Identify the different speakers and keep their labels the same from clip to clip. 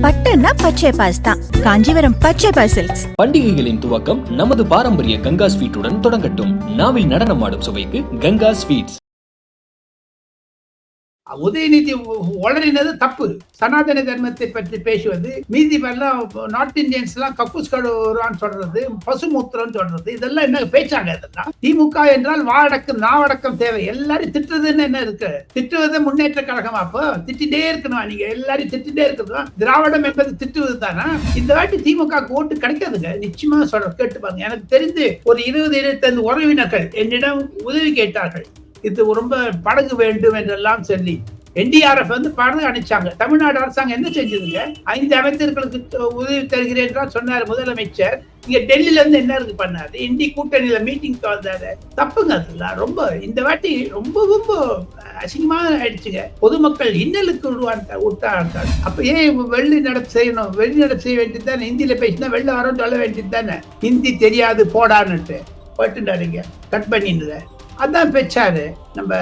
Speaker 1: பட்டுன்னா பச்சை பாஸ் தான். காஞ்சிபுரம் பச்சை பாஸ் சில்க்ஸ்.
Speaker 2: பண்டிகைகளின் துவக்கம் நமது பாரம்பரிய கங்கா ஸ்வீட்டுடன் தொடங்கட்டும். நாவில் நடனமாடும் சுவைக்கு கங்கா ஸ்வீட்ஸ்.
Speaker 3: உதயநிதி உளறினது தப்பு. சனாதன தர்மத்தை பற்றி பேசுவது மீதி எல்லாம் நார்த் இந்தியன்ஸ் எல்லாம் கக்கூஸ் கழுவுறான்னு சொல்றது பசுமூத்திரம் சொல்றது இதெல்லாம் என்ன பேச்சாங்க இதெல்லாம்? திமுக என்றால் வாடக்கம் நாவடக்கம் தேவை. எல்லாரும் திட்டுறதுன்னு என்ன இருக்கு? திட்டுவது முன்னேற்ற கழகம் அப்போ. திட்டிட்டே இருக்கணும்? நீங்க எல்லாரும் திட்டிட்டே இருக்கணும்? திராவிடம் என்பது திட்டுவது தானா? இந்த வாட்டி திமுக ஓட்டு கிடைக்காதுங்க. நிச்சயமா சொல்ற கேட்டு பாருங்க எனக்கு தெரிந்து ஒரு இருபது இருபத்தைந்து உறவினர்கள் என்னிடம் உதவி கேட்டார்கள். இது ரொம்ப படகு வேண்டும் என்றெல்லாம் சொல்லி என்டிஆர்எஃப் வந்து படகு அனுப்பிச்சாங்க தமிழ்நாடு அரசாங்கம் என்ன செஞ்சதுங்க? ஐந்து அமைச்சர்களுக்கு உதவி தருகிறேன் சொன்னார் முதலமைச்சர். இங்க டெல்லியில இருந்து என்ன இருக்கு பண்ணாரு? இந்தி கூட்டணியில மீட்டிங்க்கு வந்தாரு. தப்புங்க அதெல்லாம். ரொம்ப இந்த வாட்டி ரொம்ப ரொம்ப அசிங்கமா ஆயிடுச்சுங்க. பொதுமக்கள் இன்னலுக்கு உருவாட்ட விட்டாங்க அப்ப ஏன் வெள்ளி நடப்பு செய்யணும்? வெள்ளி நடப்பு செய்ய வேண்டியது தானே? ஹிந்தியில பேசினா வெளில வரோம் சொல்ல வேண்டியது தானே? ஹிந்தி தெரியாது போடான்னுட்டு. போட்டுட்டாருங்க கட் பண்ணிடுத அதான் பேச்சாரு. நம்ம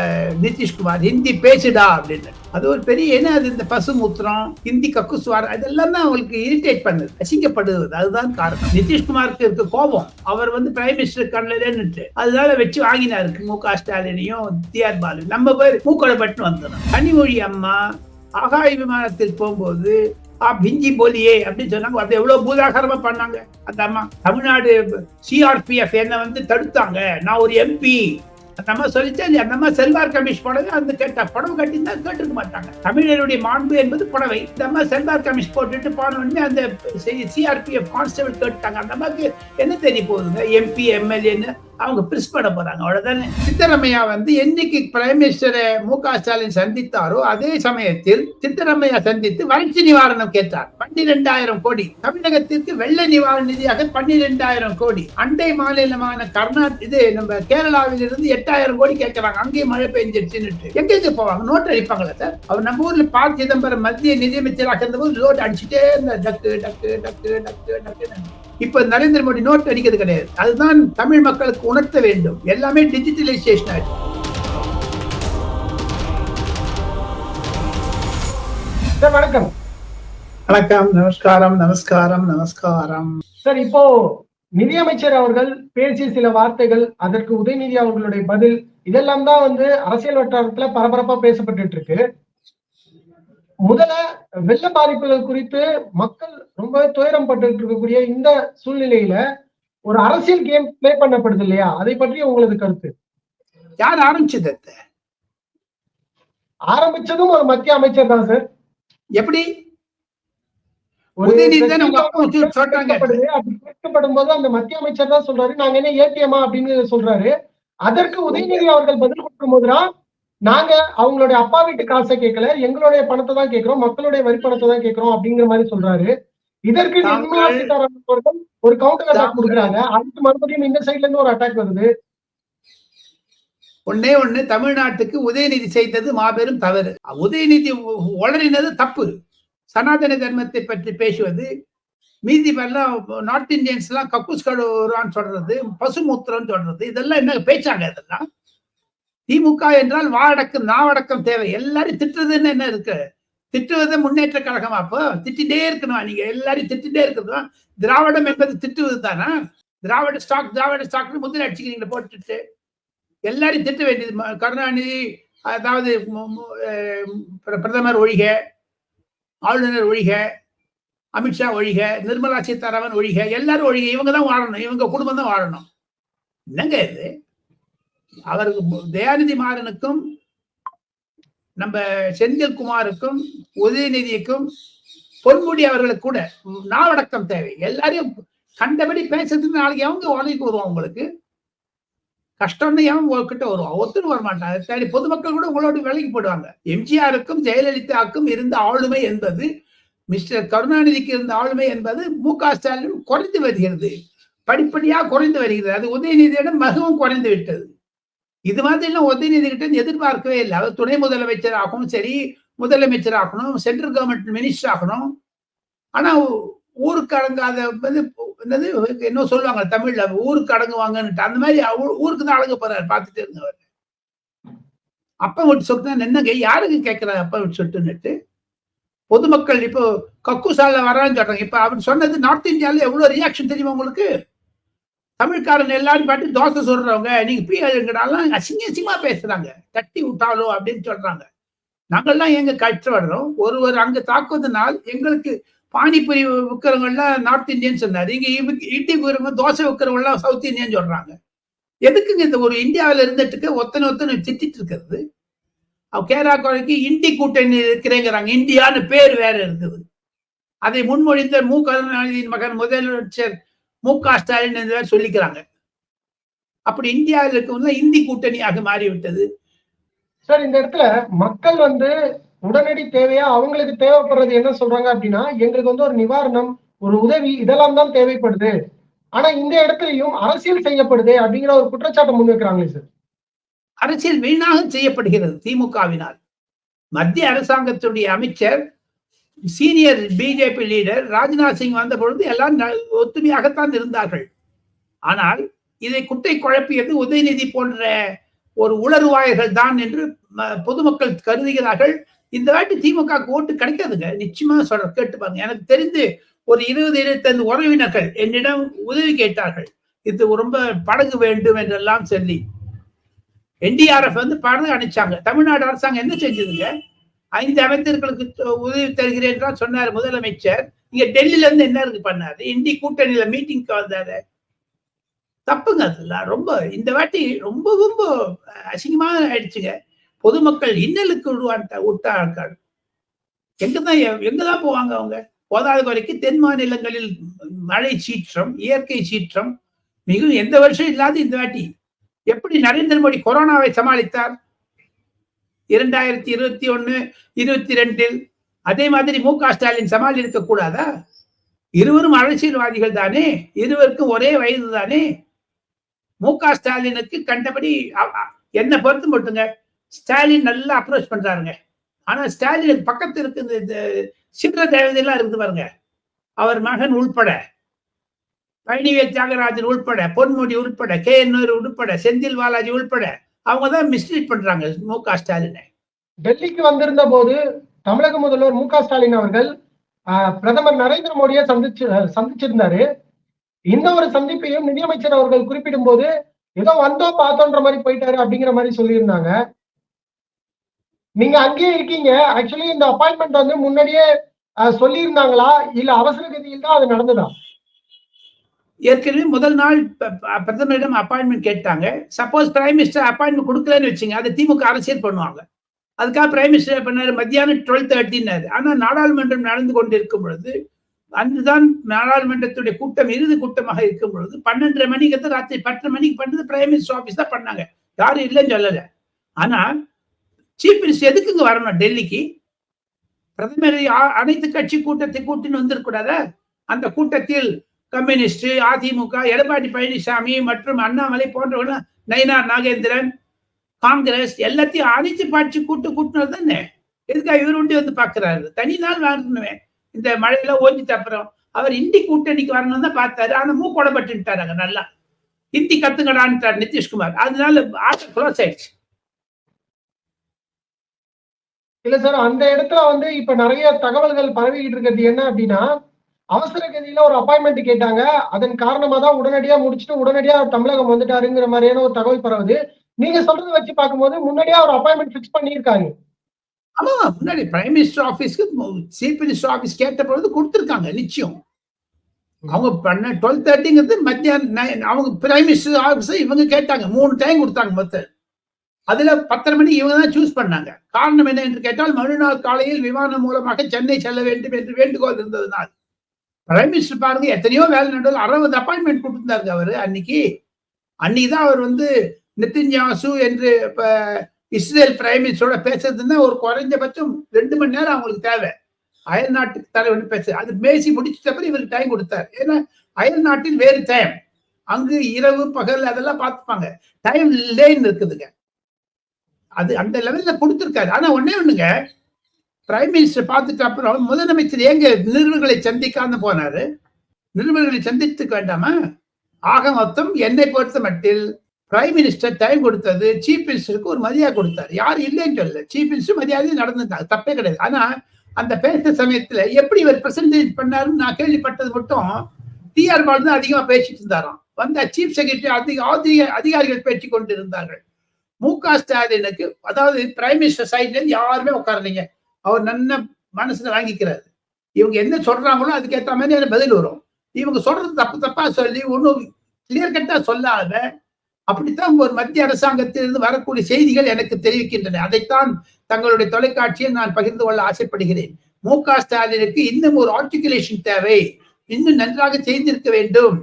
Speaker 3: நிதிஷ்குமார் ஹிந்தி பேசுடா அப்படின்னு அது ஒரு பெரிய என்ன அது இந்த பசுமூத்திரம் ஹிந்தி கக்குசுவார் அதெல்லாம் தான் அவங்களுக்கு இரிட்டேட் பண்ணுது அசிங்கப்படுவது. அதுதான் காரணம். நிதிஷ்குமாருக்கு இருக்க கோபம். அவர் வந்து பிரைம் மினிஸ்டர் கண்ணலன்னுட்டு அதனால வச்சு வாங்கினாரு. மு க ஸ்டாலினையும் டிஆர் பாலு. நம்ம பேர் மூக்கோட பட்டு வந்துடும் கனிமொழி அம்மா ஆகாய விமானத்தில் போகும்போது ஆ பிஞ்சி போலியே அப்படின்னு சொன்னாங்க. அது எவ்வளோ பூதாகரமா பண்ணாங்க. அந்த அம்மா தமிழ்நாடு சிஆர்பிஎஃப் என்ன வந்து தடுத்தாங்க. நான் ஒரு எம்பி நம்ம சொல்லிச்சா இல்லையா? நம்ம செல்வார் கமிஷ் புடவை அந்த கேட்டா புடவை கட்டியிருந்தா கேட்டிருக்க மாட்டாங்க. தமிழருடைய மாண்பு என்பது புடவை. இந்த செல்வார் கமிஷ் போட்டுட்டு போனோடனே அந்த சிஆர்பிஎஃப் கான்ஸ்டபிள் கேட்டாங்க அந்த மாதிரி என்ன தெரிய போகுதுங்க எம்பி எம்எல்ஏன்னு? அவங்க பிரிஸ் பண்ண போறாங்க. அவ்வளவுதானே? சித்தரமையா வந்து என்னைக்கு பிரைம் மினிஸ்டரை மு க ஸ்டாலின் சந்தித்தாரோ அதே சமயத்தில் சித்தரமையா சந்தித்து வறட்சி நிவாரணம் கேட்டார். பன்னிரெண்டாயிரம் கோடி. தமிழகத்திற்கு வெள்ள நிவாரண நிதியாக பன்னிரெண்டாயிரம் கோடி. அண்டை மாநிலமான கர்நாடக இது நம்ம கேரளாவில் இருந்து எட்டாயிரம் கோடி கேட்கிறாங்க. அங்கேயும் மழை பெஞ்சிருச்சுன்னு எங்கெங்க போவாங்க? Note அடிப்பாங்களா sir? அவர் நம்ம ஊர்ல பா சிதம்பரம் மத்திய நிதியமைச்சராக இருந்தபோது நோட் அடிச்சுட்டே இருந்தார். டக்கு டக்கு டக்கு டக்கு டக்கு இப்ப நரேந்திர மோடி நோட் அடிக்கிறது கிடையாது. அதுதான் தமிழ் மக்களுக்கு உணர்த்த வேண்டும். எல்லாமே டிஜிட்டலைசேஷன் ஆயிடுச்சு
Speaker 4: வணக்கம்.
Speaker 3: வணக்கம். நமஸ்காரம். நமஸ்காரம். நமஸ்காரம்.
Speaker 4: சார் இப்போ நிதியமைச்சர் அவர்கள் பேசிய சில வார்த்தைகள் அதற்கு உதயநிதி அவர்களுடைய பதில் இதெல்லாம் தான் வந்து அரசியல் வட்டாரத்துல பரபரப்பா பேசப்பட்டு இருக்கு. முதல்ல வெள்ள பாதிப்புகள் குறித்து மக்கள் ரொம்ப துயரம் பட்டு இருக்கக்கூடிய இந்த சூழ்நிலையில ஒரு அரசியல் கேம் பிளே பண்ணப்படுது இல்லையா? அதை பற்றி உங்களது கருத்து.
Speaker 3: யார் ஆரம்பிச்சது?
Speaker 4: ஆரம்பிச்சதும் ஒரு மத்திய அமைச்சர் தான் சார்
Speaker 3: எப்படி?
Speaker 4: போது அந்த மத்திய அமைச்சர் தான் சொல்றாரு. நாங்க என்ன ஏடிஎம்மா அப்படின்னு சொல்றாரு. அதற்கு உதயநிதி அவர்கள் பதில் கொடுக்கும் போதுதான் நாங்க அவங்களுடைய அப்பா வீட்டு காசை கேட்கல எங்களுடைய பணத்தை தான் கேட்கிறோம் மக்களுடைய வரி பணத்தை தான் கேட்கிறோம் அப்படிங்கிற மாதிரி சொல்றாரு. இதற்கு நிர்மலா சீதாராமன் அவர்கள் ஒரு கவுண்டர் அட்டாக் கொடுக்குறாங்க. அதுக்கு மறுபடியும் இந்த சைட்ல இருந்து ஒரு அட்டாக் வருது.
Speaker 3: ஒன்னே ஒண்ணு தமிழ்நாட்டுக்கு உதயநிதி செய்தது மாபெரும் தவறு. உதயநிதி வளரினது தப்பு. சனாதன தர்மத்தை பற்றி பேசுவது மீதி எல்லாம் நார்த் இந்தியன்ஸ் எல்லாம் கக்கூஸ் கடுவான்னு சொல்றது பசுமூத்திரம் சொல்றது இதெல்லாம் என்ன பேச்சாங்க இதெல்லாம்? திமுக என்றால் வாடக்கம் நாவடக்கம் தேவை. எல்லாரும் திட்டுறதுன்னு என்ன இருக்கு? திட்டுவது முன்னேற்ற கழகம் அப்போ? திட்டிகிட்டே இருக்கணும்? நீங்க எல்லாரையும் திட்டிகிட்டே இருக்கணும் திராவிடம் என்பது திட்டுவது தானே? திராவிட ஸ்டாக் திராவிட ஸ்டாக்னு முதல் அடிச்சுக்கிறீங்களா போட்டுட்டு. எல்லாரையும் திட்ட வேண்டியது. கருணாநிதி அதாவது பிரதமர் ஒழிக ஆளுநர் ஒழிக அமித்ஷா ஒழிக நிர்மலா சீதாராமன் ஒழிக எல்லாரும் ஒழிக. இவங்க தான் வாழணும். இவங்க குடும்பம் தான் வாழணும். என்னங்க இது? அவருக்கு தயாநிதி மாறனுக்கும் நம்ம செந்தில்குமாருக்கும் உதயநிதிக்கும் பொன்முடி அவர்களுக்கு கூட நாவடக்கம் தேவை. எல்லாரையும் கண்டபடி பேசுறதுக்கு நாளைக்கு அவங்க உதவிக்கு வருவான் உங்களுக்கு? கஷ்டம்னு எவன் உங்ககிட்ட வருவான்? ஒத்துன்னு வரமாட்டான். தேடி பொதுமக்கள் கூட உங்களோட விலைக்கு போடுவாங்க எம்ஜிஆருக்கும் ஜெயலலிதாவுக்கும் இருந்த ஆளுமை என்பது மிஸ்டர் கருணாநிதிக்கு இருந்த ஆளுமை என்பது மு க ஸ்டாலின் குறைந்து வருகிறது. படிப்படியாக குறைந்து வருகிறது. அது உதயநிதியிடம் மிகவும் குறைந்து விட்டது. இது மாதிரி எல்லாம் உதயநிதி கிட்ட எதிர்பார்க்கவே இல்லை. அவர் துணை முதலமைச்சர் ஆகணும் சரி முதலமைச்சர் ஆகணும் சென்ட்ரல் கவர்மெண்ட் மினிஸ்டர் ஆகணும். ஆனா ஊருக்கு அடங்காத வந்து என்னது என்ன சொல்லுவாங்க தமிழ்ல ஊருக்கு அடங்குவாங்கன்னுட்டு அந்த மாதிரி ஊருக்கு தான் அடங்க போறாரு பார்த்துட்டு இருந்தவர். அப்ப அப்பா விட்டு சொட்டு என்னங்க யாருக்கு கேட்கிறாரு அப்பா விட்டு சொட்டுன்னுட்டு? பொதுமக்கள் இப்போ கக்குசால வரான்னு சொல்றாங்க. இப்ப அவர் சொன்னது நார்த் இந்தியாவில் எவ்வளவு ரியாக்ஷன் தெரியுமா உங்களுக்கு? தமிழ்காரன் எல்லாரும் பாட்டு தோசை சொல்றவங்க நீங்க பிஎல்ங்கடாலாம் அசிங்க அசிங்கமா பேசுறாங்க. தட்டி விட்டாலோ அப்படின்னு சொல்றாங்க. நாங்கள்லாம் எங்க கற்றுவடுறோம் ஒருவர் அங்க தாக்குவதனால் எங்களுக்கு பானிபூரி விற்கிறவங்கலாம் நார்த் இந்தியன் சொன்னார். இங்க இட்லி விற்கிறவங்க தோசை விற்கிறவங்கலாம் சவுத் இந்தியன் சொல்றாங்க. எதுக்குங்க இந்த ஒரு இந்தியாவில் இருந்துட்டு ஒத்தனை ஒத்தனை திட்டிட்டு இருக்கிறது? கேரா கேரளா குறைக்கு இந்தி கூட்டணி இருக்கிறேங்கிறாங்க. இந்தியான்னு பேர் வேற இருக்குது. அதை முன்மொழிந்த மு. கருணாநிதியின் மகன் முதலமைச்சர் மு க. ஸ்டாலின் என்று சொல்லிக்கிறாங்க. அப்படி இந்தியாவில் இருக்கவங்க இந்தி கூட்டணியாக மாறிவிட்டது.
Speaker 4: சார் இந்த இடத்துல மக்கள் வந்து உடனடி தேவையா அவங்களுக்கு தேவைப்படுறது என்ன சொல்றாங்க அப்படின்னா எங்களுக்கு வந்து ஒரு நிவாரணம் ஒரு உதவி இதெல்லாம் தான் தேவைப்படுது. ஆனா இந்த இடத்துலயும் அரசியல் செய்யப்படுது அப்படிங்கிற ஒரு குற்றச்சாட்டை முன்வைக்கிறாங்களே சார்.
Speaker 3: அரசியல் வீணாக செய்யப்படுகிறது திமுகவினால். மத்திய அரசாங்கத்துடைய அமைச்சர் senior BJP leader Rajnath Singh வந்த பொழுது எல்லாம் ந- ஒத்துமையாகத்தான் இருந்தார்கள். ஆனால் இதை குட்டை குழப்பியது உதயநிதி போன்ற ஒரு உளறுவாயர்கள் தான் என்று பொதுமக்கள் கருதுகிறார்கள். இந்த வாட்டி திமுக ஓட்டு கிடைக்காதுங்க. நிச்சயமா சொல்ற கேட்டு பாருங்க. எனக்கு தெரிந்து ஒரு இருபது இருபத்தைந்து உறவினர்கள் என்னிடம் உதவி கேட்டார்கள். இது ரொம்ப படகு வேண்டும் என்றெல்லாம் சொல்லி. என்டிஆர்எஃப் வந்து படகு அனுப்பிச்சாங்க தமிழ்நாடு அரசாங்கம் என்ன செஞ்சதுங்க? ஐந்து அமைச்சர்களுக்கு உதவி தருகிறேன் என்றால் சொன்னார் முதலமைச்சர். இங்க டெல்லியில இருந்து என்ன இருக்கு பண்ணாரு? இந்தி கூட்டணியில மீட்டிங்க்கு வந்தாரு. தப்புங்க அதெல்லாம் ரொம்ப இந்த வாட்டி ரொம்ப ரொம்ப அசிங்கமா ஆயிடுச்சுங்க. பொதுமக்கள் இன்னலுக்கு விடுவான்ட்டா விட்டா ஆட்கள் எங்கதான் எங்கதான் போவாங்க அவங்க? போதாத வரைக்கும் தென் மாநிலங்களில் மழை சீற்றம் இயற்கை சீற்றம் மிகவும் எந்த வருஷம் இல்லாத இந்த வாட்டி. எப்படி நரேந்திர மோடி கொரோனாவை சமாளித்தார்? இரண்டாயிரத்தி இருபத்தி ஒன்னு இருபத்தி ரெண்டில் அதே மாதிரி மு க ஸ்டாலின் சமாளி இருக்கக்கூடாதா? இருவரும் அரசியல்வாதிகள் தானே? இருவருக்கும் ஒரே வயது தானே? மு க ஸ்டாலினுக்கு கண்டபடி என்ன என்னை பொறுத்து மட்டுங்க. ஸ்டாலின் நல்லா அப்ரோச் பண்றாருங்க. ஆனா ஸ்டாலினுக்கு பக்கத்து இருக்கு இந்த- இந்த சித்திர தேவதையெல்லாம் இருக்குது பாருங்க. அவர் மகன் உள்பட. பழனிவேல் தியாகராஜன் உள்பட பொன்முடி உள்பட கே என் உள்பட செந்தில் பாலாஜி உள்பட. அவங்க தான் மிஸ்லீட் பண்றாங்க மு க ஸ்டாலினை.
Speaker 4: டெல்லிக்கு வந்திருந்த போது தமிழக முதல்வர் மு க ஸ்டாலின் அவர்கள் பிரதமர் நரேந்திர மோடியை சந்திச்சு சந்திச்சிருந்தாரு. இந்த ஒரு சந்திப்பையும் நிதியமைச்சர் அவர்கள் குறிப்பிடும் போது ஏதோ வந்தோம் பார்த்தோன்ற மாதிரி போயிட்டாரு அப்படிங்கிற மாதிரி சொல்லியிருந்தாங்க. நீங்க அங்கேயே இருக்கீங்க. ஆக்சுவலி இந்த அப்பாயின்மெண்ட் வந்து முன்னாடியே ஆஹ், சொல்லியிருந்தாங்களா? இல்ல அவசர கதியில் தான் அது நடந்ததா?
Speaker 3: ஏற்கனவே முதல் நாள் ப- ப- பிரதமரிடம் அப்பாயின்மெண்ட் கேட்டாங்க. சப்போஸ் பிரைம் மினிஸ்டர் அப்பாயின்மெண்ட் கொடுக்கலன்னு வச்சுங்க அதை திமுக அரசியல் பண்ணுவாங்க. அதுக்காக பிரைம் மினிஸ்டர் பண்ணாரு? மத்தியானம் டுவெல் தேர்ட்டின்னாரு ஆனால் நாடாளுமன்றம் நடந்து கொண்டு இருக்கும் பொழுது அன்றுதான் நாடாளுமன்றத்துடைய கூட்டம் இறுதி கூட்டமாக இருக்கும் பொழுது பன்னெண்டரை மணிக்கு தான் ராத்திரி பத்து மணிக்கு பண்ணது பிரைம் மினிஸ்டர் ஆஃபீஸ் தான் பண்ணாங்க. யாரும் இல்லைன்னு சொல்லலை. ஆனால் சீஃப் மினிஸ்டர் எதுக்குங்க வரணும் டெல்லிக்கு? பிரதமர் அனைத்து கட்சி கூட்டத்தை கூட்டின்னு வந்திருக்கூடாதா அந்த கூட்டத்தில் கம்யூனிஸ்ட் அதிமுக எடப்பாடி பழனிசாமி மற்றும் அண்ணாமலை போன்றவர்கள் நயினார் நாகேந்திரன் காங்கிரஸ் எல்லாத்தையும் அனைத்து பாட்சி கூட்டு கூட்டினது தானே? எதுக்காக இவர் உண்டி வந்து பாக்குறாரு? தனி நாள் வரணுமே இந்த மழையில ஓஞ்சி அப்புறம் அவர் இந்தி கூட்டணிக்கு வரணும் தான் பார்த்தாரு. ஆனா மூக்கொடப்பட்டுட்டாரு அங்க நல்லா. ஹிந்தி கத்துக்கடான்ட்டார் நிதிஷ்குமார். அதனால ஆசை க்ளோஸ் ஆயிடுச்சு.
Speaker 4: இல்ல சார் அந்த இடத்துல வந்து இப்ப நிறைய தகவல்கள் பரவிக்கிட்டு இருக்கிறது என்ன அப்படின்னா அவசர கதியில ஒரு அப்பாயின்மெண்ட் கேட்டாங்க. அதன் காரணமா தான் உடனடியா முடிச்சுட்டு உடனடியா தமிழகம் வந்துட்டாருங்கிற மாதிரியான ஒரு தகவல் பரவுது. நீங்க சொல்றதை வச்சு பார்க்கும்போது முன்னாடியே ஒரு அப்பாயின்மெண்ட் ஃபிக்ஸ் பண்ணியிருக்காங்க.
Speaker 3: ஆமா முன்னாடி பிரைம் மினிஸ்டர் ஆபீஸ்க்கு சீஃப் மினிஸ்டர் ஆபீஸ் கேட்ட பொழுது கொடுத்துருக்காங்க நிச்சயம். அவங்க பண்ண டுவெல் தேர்ட்டிங்கிறது மத்தியானம் அவங்க பிரைம் மினிஸ்டர் ஆபீஸ் இவங்க கேட்டாங்க. மூணு டைம் கொடுத்தாங்க மொத்தம். அதுல பத்தரை மணி இவங்க தான் சூஸ் பண்ணாங்க. காரணம் என்ன என்று கேட்டால் மறுநாள் காலையில் விமானம் மூலமாக சென்னை செல்ல வேண்டும் என்று வேண்டுகோள் இருந்ததுனால். பிரைம் மினிஸ்டர் பாருங்க எத்தனையோ வேலை நடுவில் அறுபது அப்பாயின்மெண்ட் கொடுத்துருந்தாரு அவரு அன்னைக்கு. அன்னைக்கு தான் அவர் வந்து நிதின் யாசு என்று இப்ப இஸ்ரேல் பிரைம் மினிஸ்டரோட பேசுறதுன்னா ஒரு குறைஞ்சபட்சம் ரெண்டு மணி நேரம் அவங்களுக்கு தேவை. அயல் நாட்டு தலைவர் பேச அது பேசி முடிச்சிட்ட இவருக்கு டைம் கொடுத்தாரு. ஏன்னா அயல் நாட்டில் வேறு டைம் அங்கு இரவு பகல் அதெல்லாம் பார்த்துப்பாங்க. டைம் லேன் இருக்குதுங்க. அது அந்த லெவல்ல கொடுத்துருக்காரு. ஆனா ஒன்னே ஒண்ணுங்க பிரைம் மினிஸ்டர் பார்த்துட்டு அப்புறம் முதலமைச்சர் எங்க நிறுவனங்களை சந்திக்காம போனாரு? நிறுவனங்களை சந்தித்துக்க வேண்டாமா? ஆக மொத்தம் என்னை பொறுத்த மட்டில் பிரைம் மினிஸ்டர் டைம் கொடுத்தது சீஃப் மினிஸ்டருக்கு ஒரு மரியாதை கொடுத்தாரு. யார் இல்லைன்னு சொல்லல. சீஃப் மினிஸ்டர் மரியாதை நடந்துட்டாங்க தப்பே கிடையாது. ஆனா அந்த பேசுற சமயத்துல எப்படி இவர் பிரசன்டேஜ் பண்ணாருன்னு நான் கேள்விப்பட்டது மட்டும் டிஆர் பால் தான் அதிகமா பேசிட்டு இருந்தாராம். வந்த சீஃப் செக்ரட்டரி அதிக அதிக- அதிகாரிகள் பேச்சு கொண்டு இருந்தார்கள் மு க ஸ்டாலினுக்கு அதாவது பிரைம் மினிஸ்டர் சைட்ல இருந்து யாருமே உட்காரலைங்க. அவர் நல்ல மனசுல வாங்கிக்கிறாரு. இவங்க என்ன சொல்றாங்களோ அதுக்கேற்ற மாதிரி பதில் வரும். இவங்க சொல்றது தப்பு தப்பா சொல்லி ஒன்றும் கிளியர் கட்டா சொல்லாத அப்படித்தான் ஒரு மத்திய அரசாங்கத்திலிருந்து வரக்கூடிய செய்திகள் எனக்கு தெரிவிக்கின்றன. அதைத்தான் தங்களுடைய தொலைக்காட்சியில் நான் பகிர்ந்து கொள்ள ஆசைப்படுகிறேன். மு க ஸ்டாலினுக்கு இன்னும் ஒரு ஆர்டிகுலேஷன் தேவை. இன்னும் நன்றாக செய்திருக்க வேண்டும்.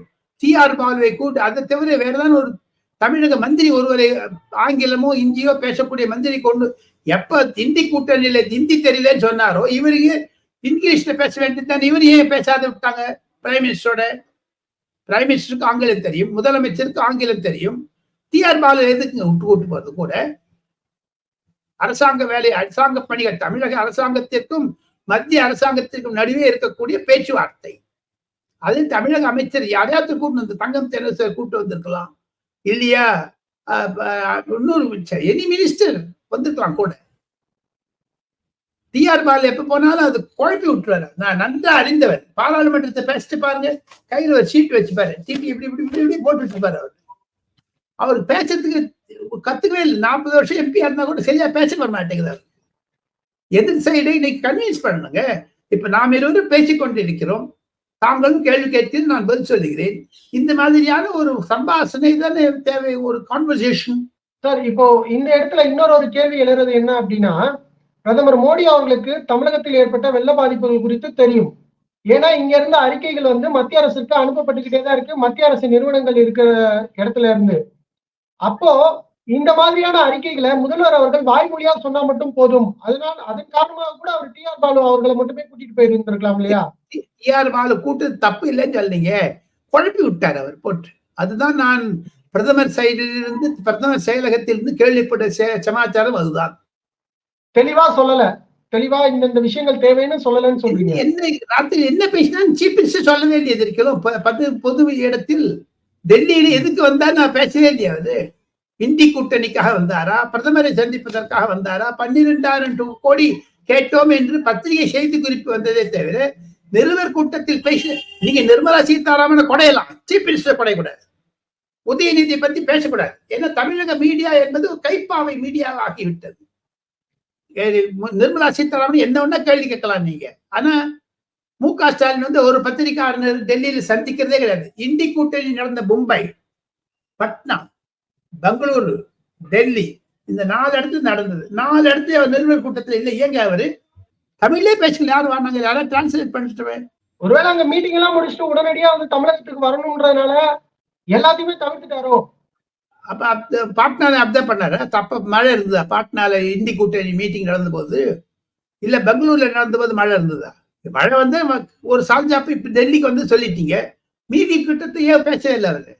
Speaker 3: டி ஆர் பாலுவை கூட்டு அதை தவிர வேறதான் ஒரு தமிழக மந்திரி ஒருவரை ஆங்கிலமோ இந்தியோ பேசக்கூடிய மந்திரி கொண்டு எப்ப திண்டி கூட்டணியில திந்தி தெரியலன்னு சொன்னாரோ இவருக்கு இங்கிலீஷ்ல பேச வேண்டியதுதான் இவர் ஏன் பேசாத விட்டாங்க? பிரைம் மினிஸ்டரோட பிரைம் மினிஸ்டருக்கு ஆங்கிலம் தெரியும் முதலமைச்சருக்கு ஆங்கிலம் தெரியும். டிஆர் பாலு எதுக்குங்க விட்டு கூட்டு போறது கூட? அரசாங்க வேலை அரசாங்க பணிகள் தமிழக அரசாங்கத்திற்கும் மத்திய அரசாங்கத்திற்கும் நடுவே இருக்கக்கூடிய பேச்சுவார்த்தை. அது தமிழக அமைச்சர் யாரையாவது கூட்டு வந்து தங்கம் தென்னரசர் கூட்டு வந்திருக்கலாம். இல்லையா? இன்னொரு அஹ், இன்னொரு எனி மினிஸ்டர் வந்திருக்கலாம் கூட. டிஆர் பால் எப்ப போனாலும் அது குழப்பி விட்டுருவாரு நான் நன்றா அறிந்தவர் பாராளுமன்றத்தை பேசிட்டு பாருங்க. கையில ஒரு சீட் வச்சுப்பாரு சீட்டு இப்படி இப்படி இப்படி இப்படி போட்டு வச்சுப்பாரு அவர். அவர் பேசுறதுக்கு கத்துக்கவே இல்லை. நாற்பது வருஷம் எம்பி இருந்தா கூட சரியா பேச வர மாட்டேங்குது எதிர் சைடை இன்னைக்கு கன்வின்ஸ் பண்ணணுங்க. இப்ப நாம் இருவரும் பேசிக்கொண்டு இருக்கிறோம் தாங்களும் கேள்வி கேட்டு நான் பதில் சொல்லுகிறேன். இந்த மாதிரியான ஒரு சம்பாஷணை தானே தேவை? ஒரு கான்வர்சேஷன்
Speaker 4: சார் இப்போ இந்த இடத்துல இன்னொரு ஒரு கேள்வி எழுறது என்ன அப்படின்னா பிரதமர் மோடி அவர்களுக்கு தமிழகத்தில் ஏற்பட்ட வெள்ள பாதிப்புகள் குறித்து தெரியும். ஏன்னா இங்க இருந்த அறிக்கைகள் வந்து மத்திய அரசுக்கு அனுப்பப்பட்டுக்கிட்டே தான் இருக்கு. மத்திய அரசு நிறுவனங்கள் இருக்கிற இடத்துல இருந்து. அப்போ இந்த மாதிரியான அறிக்கைகளை முதல்வர் அவர்கள் வாய்மொழியா சொன்னா மட்டும் போதும். அதனால் அதன் காரணமாக கூட அவர் டி ஆர் பாலு அவர்களை மட்டுமே கூட்டிட்டு போயிருந்திருக்கலாம் இல்லையா?
Speaker 3: டிஆர் பாலு கூட்டு தப்பு இல்லைன்னு சொன்னீங்க. குழப்பி விட்டார் அவர் போட்டு அதுதான் நான் பிரதமர் சைடிலிருந்து பிரதமர் செயலகத்திலிருந்து கேள்விப்பட்ட சமாச்சாரம் அதுதான்.
Speaker 4: தெளிவா சொல்லல. தெளிவா இந்த விஷயங்கள் தேவைன்னு சொல்லலன்னு சொல்றீங்க.
Speaker 3: என்ன ராத்திரி என்ன பேசினா சீஃப் மினிஸ்டர் சொல்ல வேண்டியது இருக்கிறோம் ப- பது இடத்தில் டெல்லியில எதுக்கு வந்தா நான் பேசவே இல்லையா அது? இந்தி கூட்டணிக்காக வந்தாரா? பிரதமரை சந்திப்பதற்காக வந்தாரா? பன்னிரெண்டாயிரம் கோடி கேட்டோம் என்று பத்திரிகை செய்தி குறிப்பு வந்ததே தவிர நிருபர் கூட்டத்தில் பேச நீங்க நிர்மலா சீதாராமனை கொடையலாம். சீஃப் மினிஸ்டர் கொடையக்கூடாது உதயநிதி பத்தி பேசக்கூடாது. ஏன்னா தமிழக மீடியா என்பது ஒரு கைப்பாவை மீடியாவாக ஆகிவிட்டது. ஏ- நிர்மலா சீதாராமன் என்ன ஒண்ணா கேள்வி கேட்கலாம் நீங்க. ஆனா மு க ஸ்டாலின் வந்து ஒரு பத்திரிகையாளர் டெல்லியில சந்திக்கிறதே கிடையாது. இந்தி கூட்டணி நடந்த மும்பை பட்னா பெங்களூரு டெல்லி இந்த நாலு இடத்துல நடந்தது. நாலு இடத்துல அவர் நிறுவன கூட்டத்துல இல்லை. ஏங்க அவரு? தமிழ்லயே பேசல யாரும் வராங்க யாரும் டிரான்ஸ்லேட் பண்ணிட்டு
Speaker 4: ஒருவேளை அங்க மீட்டிங் எல்லாம் முடிச்சுட்டு உடனடியா வந்து தமிழகத்துக்கு வரணும்ன்றதுனால எல்லாத்தையுமே தவிர்த்துட்டாரோ?
Speaker 3: அப்ப பாட்னால அப்படிதான் பண்ணாரு? தப்ப மழை இருந்ததா? பாட்னால இந்தி கூட்டணி மீட்டிங் நடந்த போது இல்ல பெங்களூர்ல நடந்த போது மழை இருந்ததா? மழை வந்து ஒரு சால்ஜாப்பு இப்ப டெல்லிக்கு வந்து சொல்லிட்டீங்க. மீதி கூட்டத்தை ஏன் பேசவே இல்லை அவரு?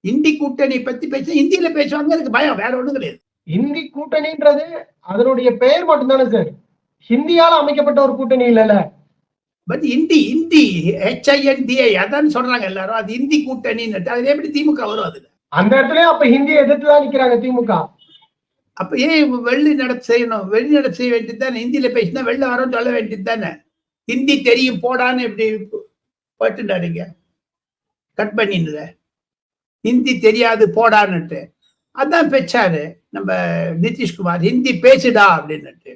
Speaker 3: இந்தி கூட்டணி பத்தி பேச இந்தியில பேசுவாங்க எனக்கு பயம். வேற ஒண்ணும் கிடையாது.
Speaker 4: இந்தி கூட்டணின்றது அதனுடைய பெயர் மட்டும்தானே சார்? ஹிந்தியால அமைக்கப்பட்ட ஒரு கூட்டணி இல்லைல்ல.
Speaker 3: பட் இந்தி இந்தி ஹெச்ஐஎன்டிஐ அதான் சொல்றாங்க எல்லாரும். அது இந்தி கூட்டணின்னு அது எப்படி திமுக வரும் அதுல?
Speaker 4: அந்த இடத்துலயும் அப்ப ஹிந்தியை எதிர்த்து தான் நிக்கிறாங்க திமுக.
Speaker 3: அப்ப ஏன் வெள்ளி நடப்பு செய்யணும்? வெளி நடப்பு செய்ய வேண்டியது தானே ஹிந்தியில பேசினா வெளில வரோம்னு சொல்ல வேண்டியது தானே ஹிந்தி தெரியும் போடான்னு இப்படி போட்டுட்டாருங்க கட் பண்ணிடுற ஹிந்தி தெரியாது போடான்னுட்டு. அதான் பேச்சாரு நம்ம நிதிஷ்குமார். ஹிந்தி பேசுடா அப்படின்னுட்டு.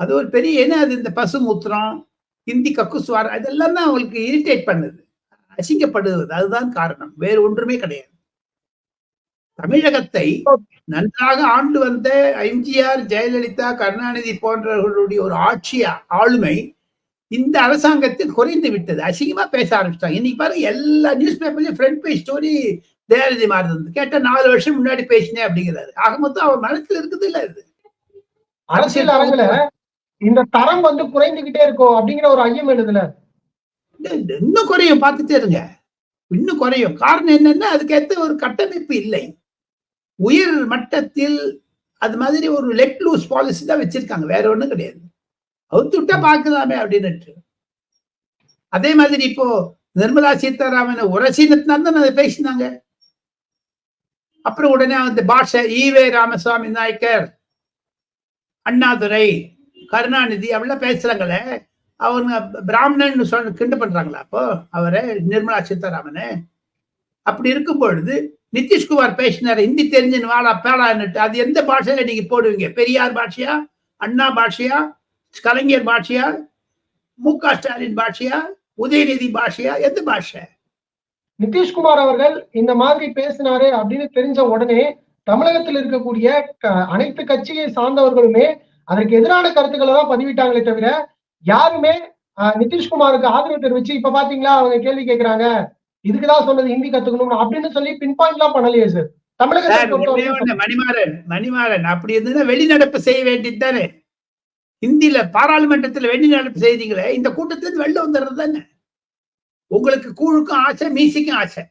Speaker 3: அது ஒரு பெரிய என்ன அது? இந்த பசு மூத்திரம் ஹிந்தி கக்குசுவார்? அதெல்லாம் தான் அவங்களுக்கு இரிட்டேட் பண்ணுது. அசிங்கப்படுவது. அதுதான் காரணம். வேறு ஒன்றுமே கிடையாது. தமிழகத்தை நன்றாக ஆண்டு வந்த எம்ஜிஆர் ஜெயலலிதா கருணாநிதி போன்றவர்களுடைய ஒரு ஆட்சி ஆளுமை இந்த அரசாங்கத்தில் குறைந்து விட்டது. அசிங்கமா பேச ஆரம்பிச்சிட்டாங்க. இன்னைக்கு பாருங்க எல்லா நியூஸ் பேப்பர்லயும் ஃப்ரண்ட் பேஜ் ஸ்டோரி தயாரிதி மாதிரி இருந்தது நாலு வருஷம் முன்னாடி பேசினேன் அப்படிங்கிறாரு. ஆக மொத்தம் அவர் மனசுல இருக்குது இல்ல இது.
Speaker 4: அரசியல் அரங்குல இந்த தரம் வந்து குறைந்துகிட்டே இருக்கும் அப்படிங்கிற ஒரு ஐயம் எழுதுல?
Speaker 3: இன்னும் குறையும் பார்த்துட்டே இருங்க. இன்னும் குறையும். காரணம் என்னன்னா அதுக்கேற்ற ஒரு கட்டமைப்பு இல்லை. உயர் மட்டத்தில் அது மாதிரி ஒரு லெட் லூஸ் பாலிசி தான் வச்சிருக்காங்க. வேற ஒண்ணும் கிடையாது. அவுத்து விட்டா பாக்கலாமே அப்படின்னுட்டு. அதே மாதிரி இப்போ நிர்மலா சீதாராமன் உரசீனத்தினால தான் அதை பேசினாங்க. அப்புறம் உடனே அந்த பாஷை ஈவே ராமசாமி நாயக்கர் அண்ணாதுரை கருணாநிதி அப்படிலாம் பேசுறாங்களே அவங்க பிராமணன் சொன்ன கிண்டு பண்றாங்களா அப்போ? அவரை நிர்மலா சீதாராமனு. அப்படி இருக்கும் பொழுது நிதிஷ்குமார் பேசினார் ஹிந்தி தெரிஞ்சுன்னு வாடா பேடான்னுட்டு அது எந்த பாஷையில நீங்க போடுவீங்க? பெரியார் பாஷையா? அண்ணா பாஷையா? கலைஞர் பாஷையா? மு க ஸ்டாலின் பாஷையா? உதயநிதி பாஷையா? எந்த பாஷை?
Speaker 4: நிதிஷ்குமார் அவர்கள் இந்த மாதிரி பேசினாரு அப்படின்னு தெரிஞ்ச உடனே தமிழகத்தில் இருக்கக்கூடிய க- அனைத்து கட்சியை சார்ந்தவர்களுமே அதற்கு எதிரான கருத்துக்களை தான் பதிவிட்டாங்களே தவிர யாருமே நிதிஷ்குமாருக்கு ஆதரவு தெரிவிச்சு இப்ப பாத்தீங்களா அவங்க கேள்வி கேட்கிறாங்க இதுக்குதான் சொன்னது ஹிந்தி கத்துக்கணும் அப்படின்னு சொல்லி பின் பாயிண்ட் எல்லாம் பண்ணலையே சார் தமிழகத்தை
Speaker 3: மணிமாறன் மணிமாறன் அப்படி இருந்ததுன்னா வெளிநடப்பு செய்ய வேண்டியது தானே. இந்தியில பாராளுமன்றத்துல வெளிநடப்பு செய்தீங்களே இந்த கூட்டத்துல இருந்து வெளில வந்துடுறது தானே. உங்களுக்கு கூழுக்கும் ஆசை மீசிக்கும் ஆசை.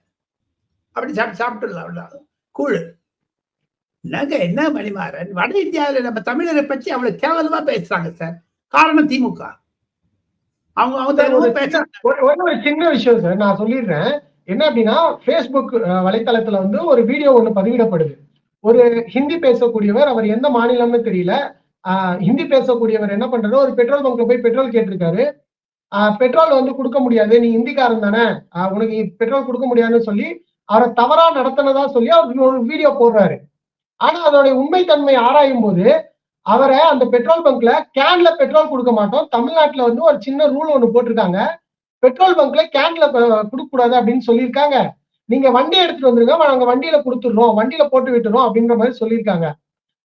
Speaker 3: அப்படி சாப்பிட்டு சாப்பிட்டுடலாம். கூழ். என்னங்க என்ன மணிமாறன்? வட இந்தியாவுல நம்ம தமிழரை பற்றி அவ்வளவு கேவலமா பேசுறாங்க சார் காரணம் திமுக. அவங்க அவங்க
Speaker 4: ஒரு சின்ன விஷயம் சார் நான் சொல்லிடுறேன். என்ன அப்படின்னா ஃபேஸ்புக் அஹ், வலைத்தளத்துல வந்து ஒரு வீடியோ ஒண்ணு பதிவிடப்படுது. ஒரு ஹிந்தி பேசக்கூடியவர் அவர் எந்த மாநிலம்னு தெரியல. ஆஹ், ஹிந்தி பேசக்கூடியவர் என்ன பண்றாரு? ஒரு பெட்ரோல் பங்க்ல போய் பெட்ரோல் கேட்டிருக்காரு. பெட்ரோல் வந்து கொடுக்க முடியாது. நீ ஹிந்திக்காரன் தானே. உனக்கு பெட்ரோல் கொடுக்க முடியாதுன்னு சொல்லி அவரை தவறா நடத்தினதா சொல்லி அவர் ஒரு வீடியோ போடுறாரு. ஆனா அதனுடைய உண்மைத்தன்மை ஆராயும் போது அவரை அந்த பெட்ரோல் பங்க்ல கேன்ல பெட்ரோல் கொடுக்க மாட்டோம். தமிழ்நாட்டுல வந்து ஒரு சின்ன ரூல் ஒண்ணு போட்டிருக்காங்க. பெட்ரோல் பங்க்ல கேன்ல கொடுக்க கூடாது அப்படின்னு சொல்லியிருக்காங்க. நீங்க வண்டி எடுத்துட்டு வந்துருங்க. நாங்க வண்டியில கொடுத்துடுறோம். வண்டியில போட்டு விட்டுறோம் அப்படின்ற மாதிரி சொல்லியிருக்காங்க.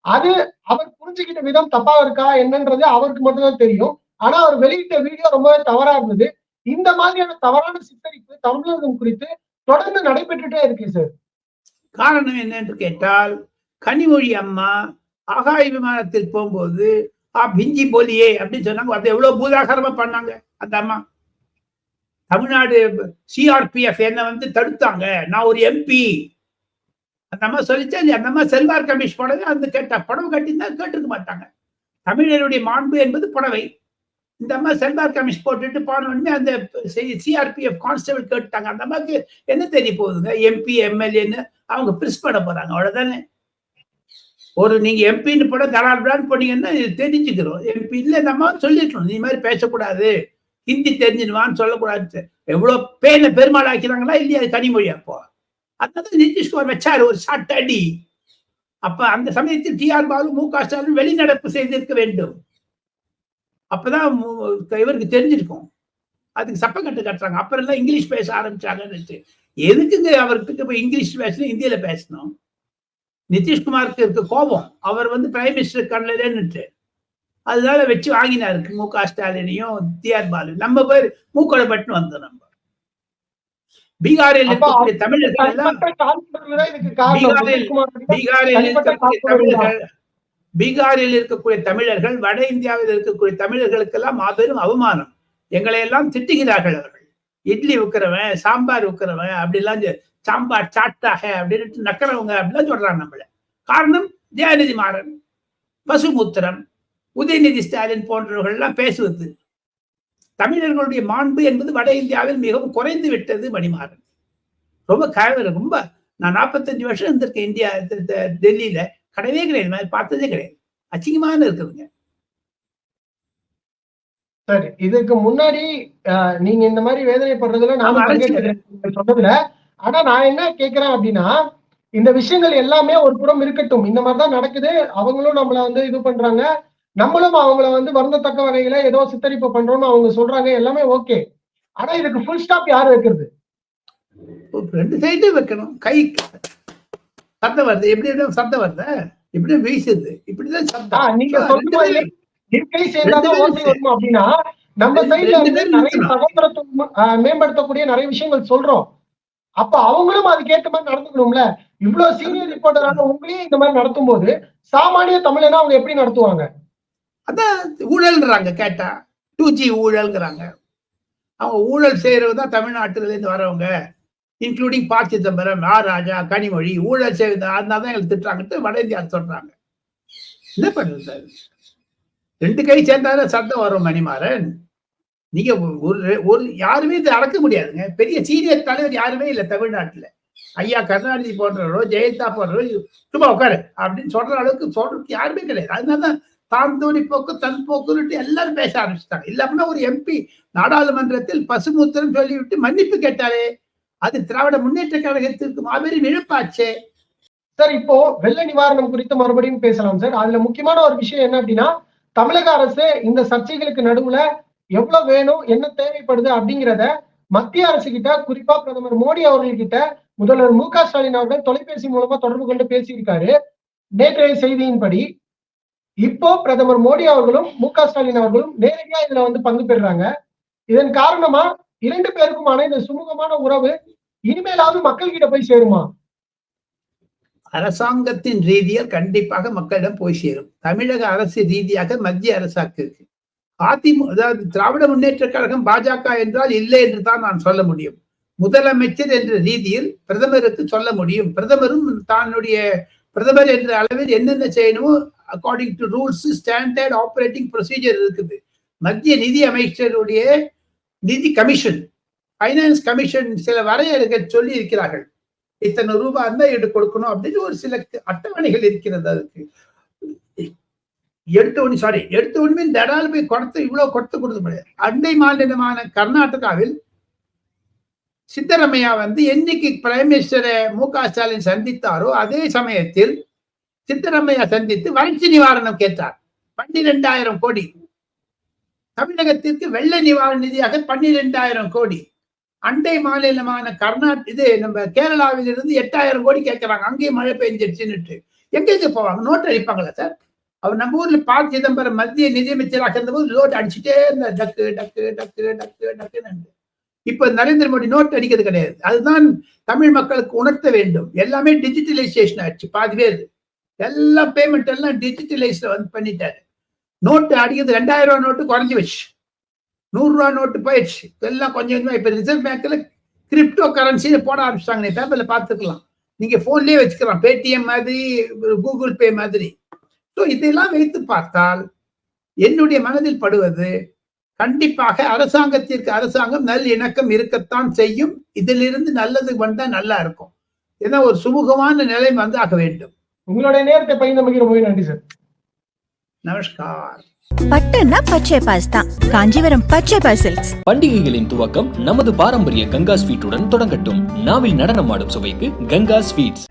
Speaker 4: அது அவர் புரிஞ்சுக்கிட்ட விதம் தப்பா இருக்கா என்னன்றது அவருக்கு மட்டும்தான் தெரியும். ஆனா அவர் வெளியிட்ட வீடியோ ரொம்பவே தவறா இருந்தது. இந்த மாதிரியான தவறான சித்தரிப்பு தமிழகம் குறித்து தொடர்ந்து நடைபெற்றுட்டே இருக்கு சார்.
Speaker 3: காரணம் என்னன்னு கேட்டால் கனிமொழி அம்மா ஆகாய விமானத்தில் போகும்போது ஆ பிஞ்சி போலியே அப்படின்னு சொன்னாங்க. அதை எவ்வளவு பூதாகரமா பண்ணாங்க அந்த அம்மா. தமிழ்நாடு சிஆர்பிஎஃப் என்ன வந்து தடுத்தாங்க. நான் ஒரு எம்பி அந்த அம்மா சொல்லிச்சா அந்த அம்மா செல்வார் கமிஷ் புடவை அந்த கேட்டா புடவை கட்டியிருந்தா கேட்டிருக்க மாட்டாங்க. தமிழருடைய மாண்பு என்பது புடவை. இந்த அம்மா செல்வார் கமிஷ் போட்டுட்டு போன உடனே அந்த சிஆர்பிஎஃப் கான்ஸ்டபிள் கேட்டாங்க அந்த அம்மாக்கு என்ன தெரிய போகுதுங்க? எம்பி எம்எல்ஏன்னு அவங்க பிரிஸ் பண்ண போறாங்க. அவ்வளவுதானே? ஒரு நீங்க எம்பின்னு போட தலால்படான்னு போனீங்கன்னா இது தெரிஞ்சுக்கிறோம். எம்பி இல்லை நம்ம சொல்லிருக்கணும் நீ மாதிரி பேசக்கூடாது. ஹிந்தி தெரிஞ்சிடுவான்னு சொல்லக்கூடாது எவ்வளோ பேனை பெருமாள் ஆக்கிறாங்களா இல்லையா? அது கனிமொழி அப்போ. அதனால நிதிஷ்குமார் வச்சாரு ஒரு ஷார்ட் அடி. அப்ப அந்த சமயத்தில் டிஆர் பாலு மு க ஸ்டாலின் வெளிநடப்பு செய்திருக்க வேண்டும். அப்பதான் இவருக்கு தெரிஞ்சிருக்கும். அதுக்கு சப்பக்கட்டு கட்டுறாங்க. அப்புறம் தான் இங்கிலீஷ் பேச ஆரம்பிச்சாங்கன்னு எதுக்குங்க அவருக்கு இப்ப இங்கிலீஷ் பேசணும் இந்தியில பேசணும்? நிதிஷ்குமாருக்கு இருக்க கோபம். அவர் வந்து பிரைம் மினிஸ்டர் கண்ணலன்னுட்டு அதனால வச்சு வாங்கினாரு. மு க ஸ்டாலினையும் டிஆர் பாலு. நம்ம பேர் மூக்கோட பட்டு வந்தோம் நம்ம. பீகாரில் இருக்கக்கூடிய தமிழர்கள் பீகாரில் இருக்கக்கூடிய. தமிழர்கள் பீகாரில் இருக்கக்கூடிய தமிழர்கள் வட இந்தியாவில் இருக்கக்கூடிய தமிழர்களுக்கெல்லாம் மாபெரும் அவமானம். எங்களை எல்லாம் திட்டுகிறார்கள் அவர்கள். இட்லி விற்கிறவன் சாம்பார் விற்கிறவன் அப்படிலாம் சாம்பார் சாட்டாக அப்படின்னு நக்கிறவங்க அப்படிலாம் சொல்றாங்க நம்மள. காரணம் ஜெயநிதி மாறன் பசுமுத்திரம் உதயநிதி ஸ்டாலின் போன்றவர்கள் எல்லாம் பேசுவது. தமிழர்களுடைய மாண்பு என்பது வட இந்தியாவில் மிகவும் குறைந்து விட்டது மணிமாறன். ரொம்ப கவலை ரொம்ப நான் நாற்பத்தஞ்சு வருஷம் இருந்திருக்கேன் இந்தியா டெல்லியில. கிடையவே கிடையாது மாதிரி பார்த்ததே கிடையாது. அசிங்கமான இருக்குதுங்க
Speaker 4: சரி இதுக்கு முன்னாடி நீங்க இந்த மாதிரி வேதனைப்படுறதுல நீங்க சொன்னதுல ஆனா நான் என்ன கேக்குறேன் அப்படின்னா இந்த விஷயங்கள் எல்லாமே ஒரு புறம் இருக்கட்டும். இந்த மாதிரிதான் நடக்குது. அவங்களும் நம்மள வந்து இது பண்றாங்க. நம்மளும் அவங்கள வந்து வருந்தத்தக்க வகையில ஏதோ சித்தரிப்பு பண்றோம்னு அவங்க சொல்றாங்க. எல்லாமே ஓகே. ஆனா இதுக்கு ஃபுல் ஸ்டாப் யார் வைக்கிறது?
Speaker 3: ரெண்டு சைடும் வைக்கணும். கை சத்தம் வருது. எப்படி எப்படி சத்தம் வருது? இப்படி வீசுது. இப்படிதான் சத்தம்.
Speaker 4: நீங்க
Speaker 3: பேரும்
Speaker 4: இருக்கை சேர்ந்தாதான் ஓசை வருமா அப்படின்னா நம்ம சைடுல வந்து நிறைய. சகோதரத்துவம் மேம்படுத்தக்கூடிய நிறைய விஷயங்கள் சொல்றோம். அப்ப அவங்களும் அதுக்கேற்ற மாதிரி நடந்துக்கணும்ல? இவ்வளவு சீனியர் ரிப்போர்ட்டரான உங்களையும் இந்த மாதிரி நடத்தும் போது சாமானிய தமிழனா அவங்க எப்படி நடத்துவாங்க?
Speaker 3: அதான் ஊழல்ன்றாங்க கேட்டா. டூ ஜி ஊழல்ங்கிறாங்க. அவங்க ஊழல் செய்யறது தான் தமிழ்நாட்டுல இருந்து வரவங்க இன்க்ளூடிங் பா. சிதம்பரம் ஆர் ராஜா கனிமொழி ஊழல் செய்வது அதனால தான் எங்களுக்கு திட்டுறாங்கட்டு வட இந்தியார் சொல்றாங்க. என்ன பண்ணுறது? ரெண்டு கை சேர்ந்தாலும் சத்தம் வரும் மணிமாறன். நீங்க ஒரு ஒரு யாருமே இதை அடக்க முடியாதுங்க. பெரிய சீனியர் தலைவர் யாருமே இல்லை தமிழ்நாட்டில். ஐயா கருணாநிதி போன்றவரோ ஜெயலலிதா போன்றவரோ சும்மா உட்காரு அப்படின்னு சொல்ற அளவுக்கு சொல்றதுக்கு யாருமே கிடையாது. அதனால தான் தாந்தோணி தூரி போக்கு தன் போக்குன்னுட்டு எல்லாரும் பேச ஆரம்பிச்சிட்டாங்க. இல்லாமனா ஒரு எம்பி நாடாளுமன்றத்தில் பசுமூத்திரம் சொல்லிவிட்டு மன்னிப்பு கேட்டாரே. அது திராவிட முன்னேற்ற கழகத்திற்கு மாபெரும் இழப்பாச்சே.
Speaker 4: சார் இப்போ வெள்ள நிவாரணம் குறித்து மறுபடியும் பேசலாம் சார். அதுல முக்கியமான ஒரு விஷயம் என்ன அப்படின்னா தமிழக அரசு இந்த சர்ச்சைகளுக்கு நடுவுல எவ்வளவு வேணும் என்ன தேவைப்படுது அப்படிங்கிறத மத்திய அரசு கிட்ட குறிப்பா பிரதமர் மோடி அவர்கள் கிட்ட முதல்வர் மு க ஸ்டாலின் அவர்கள் தொலைபேசி மூலமா தொடர்பு கொண்டு பேசியிருக்காரு. நேற்றைய செய்தியின்படி இப்போ பிரதமர் மோடி அவர்களும் மு க ஸ்டாலின் அவர்களும் நேரடியா இதுல வந்து பங்கு பெறுறாங்க. இதன் காரணமா இரண்டு பேருக்குமான இந்த சுமூகமான உறவு இனிமேலாவது மக்கள் கிட்ட போய் சேருமா?
Speaker 3: அரசாங்கத்தின் ரீதியில் கண்டிப்பாக மக்களிடம் போய் சேரும். தமிழக அரசு ரீதியாக மத்திய அரசாக்கு இருக்கு. அதிமுக அதாவது திராவிட முன்னேற்ற கழகம் பாஜக என்றால் இல்லை என்று தான் நான் சொல்ல முடியும். முதலமைச்சர் என்ற ரீதியில் பிரதமருக்கு சொல்ல முடியும். பிரதமரும் தன்னுடைய பிரதமர் என்ற அளவில் என்னென்ன செய்யணுமோ according to rules standard operating procedure இருக்குது. மத்திய நிதி அமைச்சருடைய நிதி கமிஷன் ஃபைனான்ஸ் கமிஷன் சில வரையறைகள் சொல்லி இருக்கிறார்கள் இத்தனை ரூபாய் இருந்தால் எடுத்து கொடுக்கணும் அப்படின்னு ஒரு சில அட்டவணைகள் இருக்கிறது அதுக்கு. எடுத்தவனி சாரி எடுத்தவனுமே உடனே தடால் போய் கொடுத்து இவ்வளவு கொடுத்து கொடுக்க முடியாது அண்டை மாநிலமான கர்நாடகாவில் சித்தரமையா வந்து என்னைக்கு பிரைம் மினிஸ்டரை மு க ஸ்டாலின் சந்தித்தாரோ அதே சமயத்தில் சித்தரமையா சந்தித்து வறட்சி நிவாரணம் கேட்டார். பன்னிரெண்டாயிரம் கோடி. தமிழகத்திற்கு வெள்ள நிவாரண நிதியாக பன்னிரெண்டாயிரம் கோடி. அண்டை மாநிலமான கர்நாடக இது நம்ம கேரளாவிலிருந்து எட்டாயிரம் கோடி கேட்கறாங்க. அங்கேயும் மழை பெஞ்சிருச்சுன்னுட்டு எங்கெங்க போவாங்க? நோட் அடிப்பாங்களா சார் அவர் நம்ம ஊர்ல ப சிதம்பரம் மத்திய நிதியமைச்சராக இருந்தபோது நோட் அடிச்சுட்டே இருந்தார். டக்கு டக்கு டக்கு டக்கு டக்குன்னு. இப்ப நரேந்திர மோடி நோட் அடிக்கிறது கிடையாது. அதுதான் தமிழ் மக்களுக்கு உணர்த்த வேண்டும். எல்லாமே டிஜிட்டலைசேஷன் ஆச்சு பாதி பேர். எல்லா பேமெண்ட் எல்லாம் டிஜிட்டலைஸ் வந்து பண்ணிட்டாரு. நோட்டு அடிக்கிறது ரெண்டாயிரம் ரூபா நோட்டு குறைஞ்சி வச்சு நூறு ரூபா நோட்டு போயிடுச்சு. எல்லாம் கொஞ்சம் கொஞ்சமா இப்ப ரிசர்வ் பேங்க்ல கிரிப்டோ கரன்சின்னு போட ஆரம்பிச்சிட்டாங்க நீ பேப்பர்ல பார்த்துக்கலாம். நீங்க போன்லயே வச்சுக்கலாம். பேடிஎம் மாதிரி கூகுள் பே மாதிரி. ஸோ இதெல்லாம் வைத்து பார்த்தால் என்னுடைய மனதில் படுவது கண்டிப்பாக அரசாங்கத்திற்கு அரசாங்கம் நல் இணக்கம் இருக்கத்தான் செய்யும். இதிலிருந்து நல்லது வந்தா நல்லா இருக்கும். ஏன்னா ஒரு சுமூகமான நிலை வந்து ஆக வேண்டும்.
Speaker 4: உங்களுடைய நேரத்தை ரொம்ப நன்றி சார்.
Speaker 3: நமஸ்கார்.
Speaker 1: பட்டுன்னா பச்சை பாஸ் தான். காஞ்சிபுரம் பச்சை பாஸ் சில்க்ஸ்.
Speaker 2: பண்டிகைகளின் துவக்கம் நமது பாரம்பரிய கங்கா ஸ்வீட்டுடன் தொடங்கட்டும். நாவில் நடனமாடும் சுவைக்கு கங்கா ஸ்வீட்ஸ்.